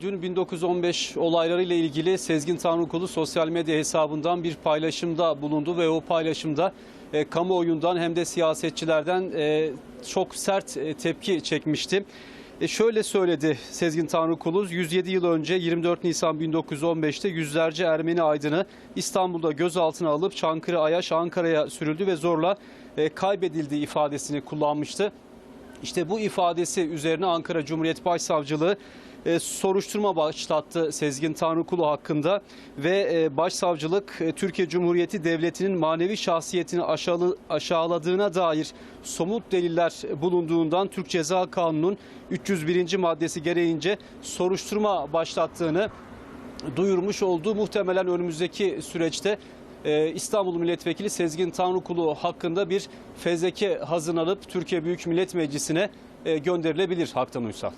Dün 1915 olaylarıyla ilgili Sezgin Tanrıkulu sosyal medya hesabından bir paylaşımda bulundu ve o paylaşımda e, kamuoyundan hem de siyasetçilerden e, çok sert e, tepki çekmişti. E, şöyle söyledi Sezgin Tanrıkulu, 107 yıl önce 24 Nisan 1915'te yüzlerce Ermeni aydını İstanbul'da gözaltına alıp Çankırı, Ayaş, Ankara'ya sürüldü ve zorla e, kaybedildiği ifadesini kullanmıştı. İşte bu ifadesi üzerine Ankara Cumhuriyet Başsavcılığı e, soruşturma başlattı Sezgin Tanrıkulu hakkında ve e, başsavcılık e, Türkiye Cumhuriyeti Devleti'nin manevi şahsiyetini aşağılı, aşağıladığına dair somut deliller bulunduğundan Türk Ceza Kanunu'nun 301. maddesi gereğince soruşturma başlattığını duyurmuş olduğu muhtemelen önümüzdeki süreçte İstanbul Milletvekili Sezgin Tanrıkulu hakkında bir fezleke hazırlanıp Türkiye Büyük Millet Meclisi'ne e, gönderilebilir Haktan Uysal.